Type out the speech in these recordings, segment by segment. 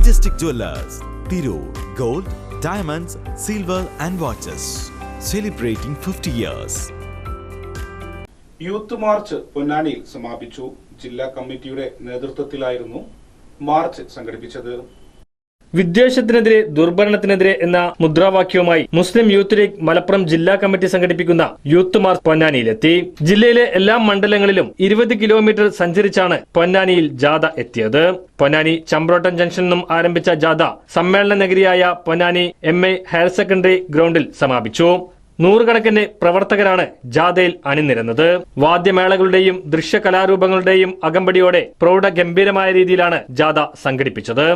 Majestic Jewelers, Tirur, Gold, Diamonds, Silver and Watches. Celebrating 50 years. Youth march പൊന്നാനിയിൽ സമാപിച്ചു ജില്ലാ കമ്മിറ്റിയുടെ നേതൃത്വത്തിലായിരുന്നു മാർച്ച് സംഘടിപ്പിച്ചത് വിദ്വേഷത്തിനെതിരെ ദുർഭരണത്തിനെതിരെ എന്ന മുദ്രാവാക്യവുമായി മുസ്ലിം യൂത്ത് ലീഗ് മലപ്പുറം ജില്ലാ കമ്മിറ്റി സംഘടിപ്പിക്കുന്ന യൂത്ത് മാർച്ച് പൊന്നാനിയിലെത്തി. ജില്ലയിലെ എല്ലാ മണ്ഡലങ്ങളിലും ഇരുപത് കിലോമീറ്റർ സഞ്ചരിച്ചാണ് പൊന്നാനിയിൽ ജാഥ എത്തിയത്. പൊന്നാനി ചമ്പ്രോട്ടൻ ജംഗ്ഷനിൽ നിന്നും ആരംഭിച്ച ജാഥ സമ്മേളന നഗരിയായ Ponnani M A higher secondary ഗ്രൗണ്ടിൽ സമാപിച്ചു. നൂറുകണക്കിന് പ്രവർത്തകരാണ് ജാഥയിൽ അണിനിരന്നത്. വാദ്യമേളകളുടെയും ദൃശ്യകലാരൂപങ്ങളുടെയും അകമ്പടിയോടെ പ്രൗഢഗംഭീരമായ രീതിയിലാണ് ജാഥ സംഘടിപ്പിച്ചത്.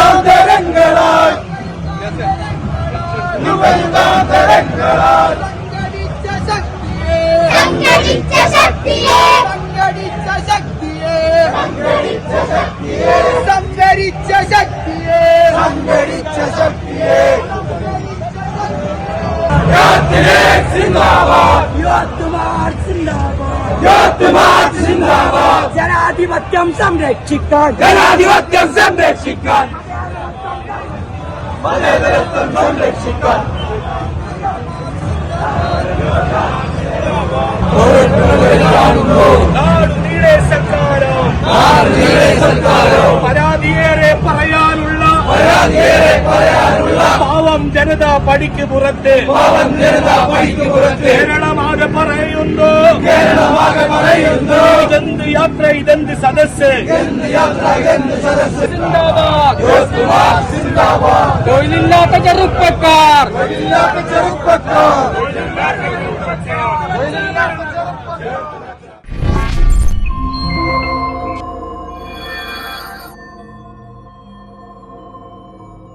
യുഗയുഗാന്തരങ്ങളാൽ യുഗയുഗാന്തരങ്ങളാൽ സംഘടിച്ച ശക്തിയെ സംഘടിച്ച ശക്തിയെ സംഘടിച്ച ശക്തിയെ സംഭരിച്ച ശക്തിയെ സംഘടിച്ച ശക്തിയെ യാത്തിരെ സിന്ദാബാദ് യുവത്തുമാർ സിന്ദാബാദ് യാത്തുമാർ സിന്ദാബാദ് ജനാധിപത്യം സംരക്ഷിക്കാൻ ജനാധിപത്യം സംരക്ഷിക്കാൻ പറയാനുള്ള പാവം ജനത പടിക്ക് പുറത്ത് കേരളമാകെ പറയുന്നു. ഇതെന്ത് യാത്ര ഇതെന്ത് സദസ് തൊഴിലില്ലാത്ത ചെറുപ്പക്കാർ. തൊഴിലില്ലാത്ത ചെറുപ്പക്കാർ.